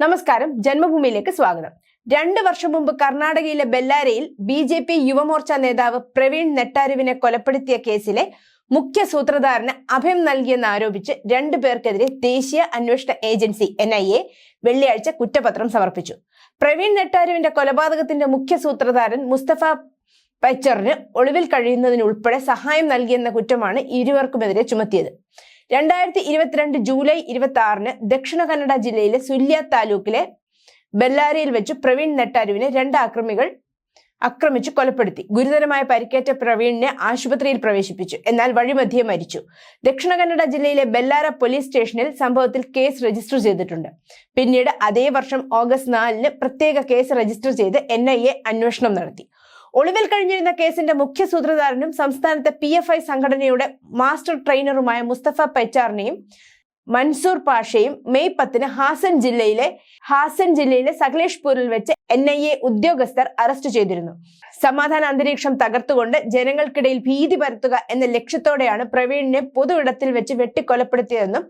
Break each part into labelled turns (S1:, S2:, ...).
S1: നമസ്കാരം ജന്മഭൂമിയിലേക്ക് സ്വാഗതം. രണ്ട് വർഷം മുമ്പ് കർണാടകയിലെ ബെല്ലാരയിൽ ബി ജെ പി യുവമോർച്ച നേതാവ് പ്രവീൺ നെട്ടാരുവിനെ കൊലപ്പെടുത്തിയ കേസിലെ മുഖ്യ സൂത്രധാരന് അഭയം നൽകിയെന്ന് ആരോപിച്ച് രണ്ടു പേർക്കെതിരെ ദേശീയ അന്വേഷണ ഏജൻസി എൻ ഐ എ വെള്ളിയാഴ്ച കുറ്റപത്രം സമർപ്പിച്ചു. പ്രവീൺ നെട്ടാരുവിന്റെ കൊലപാതകത്തിന്റെ മുഖ്യ സൂത്രധാരൻ മുസ്തഫ പച്ചറിന് ഒളിവിൽ കഴിയുന്നതിനുൾപ്പെടെ സഹായം നൽകിയെന്ന കുറ്റമാണ് ഇരുവർക്കുമെതിരെ ചുമത്തിയത്. രണ്ടായിരത്തി ഇരുപത്തിരണ്ട് ജൂലൈ ഇരുപത്തി ആറിന് ദക്ഷിണ കന്നഡ ജില്ലയിലെ സുല്യ താലൂക്കിലെ ബെല്ലാരിയിൽ വെച്ച് പ്രവീൺ നെട്ടാരുവിനെ രണ്ട് ആക്രമികൾ ആക്രമിച്ച് കൊലപ്പെടുത്തി. ഗുരുതരമായ പരിക്കേറ്റ പ്രവീണിനെ ആശുപത്രിയിൽ പ്രവേശിപ്പിച്ചു. എന്നാൽ വഴിമധ്യേ മരിച്ചു. ദക്ഷിണ കന്നഡ ജില്ലയിലെ ബെല്ലാര പോലീസ് സ്റ്റേഷനിൽ സംഭവത്തിൽ കേസ് രജിസ്റ്റർ ചെയ്തിട്ടുണ്ട്. പിന്നീട് അതേ വർഷം ഓഗസ്റ്റ് നാലിന് പ്രത്യേക കേസ് രജിസ്റ്റർ ചെയ്ത് എൻ അന്വേഷണം നടത്തി. ഒളിവിൽ കഴിഞ്ഞിരുന്ന കേസിന്റെ മുഖ്യ സൂത്രധാരനും സംസ്ഥാനത്തെ പി എഫ് ഐ സംഘടനയുടെ മാസ്റ്റർ ട്രെയിനറുമായ മുസ്തഫ പെച്ചാറിനെയും മൻസൂർ പാഷയും മെയ് പത്തിന് ഹാസൻ ജില്ലയിലെ ഹാസൻ ജില്ലയിലെ സകലേഷ്പൂരിൽ വെച്ച് എൻ ഐ എ ഉദ്യോഗസ്ഥർ അറസ്റ്റ് ചെയ്തിരുന്നു. സമാധാന അന്തരീക്ഷം തകർത്തുകൊണ്ട് ജനങ്ങൾക്കിടയിൽ ഭീതി പരത്തുക എന്ന ലക്ഷ്യത്തോടെയാണ് പ്രവീണിനെ പൊതു ഇടത്തിൽ വെച്ച് വെട്ടിക്കൊലപ്പെടുത്തിയതെന്നും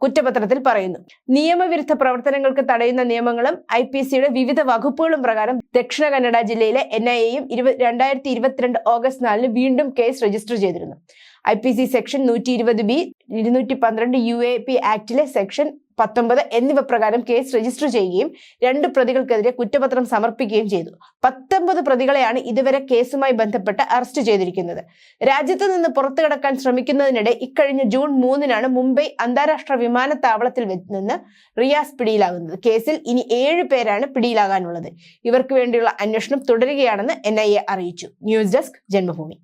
S1: കുറ്റപത്രത്തിൽ പറയുന്നു. നിയമവിരുദ്ധ പ്രവർത്തനങ്ങൾക്ക് തടയുന്ന നിയമങ്ങളും ഐ പി സിയുടെ വിവിധ വകുപ്പുകളും പ്രകാരം ദക്ഷിണ കന്നഡ ജില്ലയിലെ എൻ ഐ എയും രണ്ടായിരത്തി ഇരുപത്തിരണ്ട് ഓഗസ്റ്റ് നാലിന് വീണ്ടും കേസ് രജിസ്റ്റർ ചെയ്തിരുന്നു. ഐ പി സി സെക്ഷൻ നൂറ്റി ഇരുപത് ബി ഇരുന്നൂറ്റി പന്ത്രണ്ട് യു എ പി ആക്ടിലെ സെക്ഷൻ പത്തൊമ്പത് എന്നിവ പ്രകാരം കേസ് രജിസ്റ്റർ ചെയ്യുകയും രണ്ട് പ്രതികൾക്കെതിരെ കുറ്റപത്രം സമർപ്പിക്കുകയും ചെയ്തു. പത്തൊമ്പത് പ്രതികളെയാണ് ഇതുവരെ കേസുമായി ബന്ധപ്പെട്ട് അറസ്റ്റ് ചെയ്തിരിക്കുന്നത്. രാജ്യത്ത് നിന്ന് പുറത്തു കടക്കാൻ ശ്രമിക്കുന്നതിനിടെ ഇക്കഴിഞ്ഞ ജൂൺ മൂന്നിനാണ് മുംബൈ അന്താരാഷ്ട്ര വിമാനത്താവളത്തിൽ നിന്ന് റിയാസ് പിടിയിലാകുന്നത്. കേസിൽ ഇനി ഏഴ് പേരാണ് പിടിയിലാകാനുള്ളത്. ഇവർക്ക് വേണ്ടിയുള്ള അന്വേഷണം തുടരുകയാണെന്ന് എൻ അറിയിച്ചു. News desk Janmabhumi.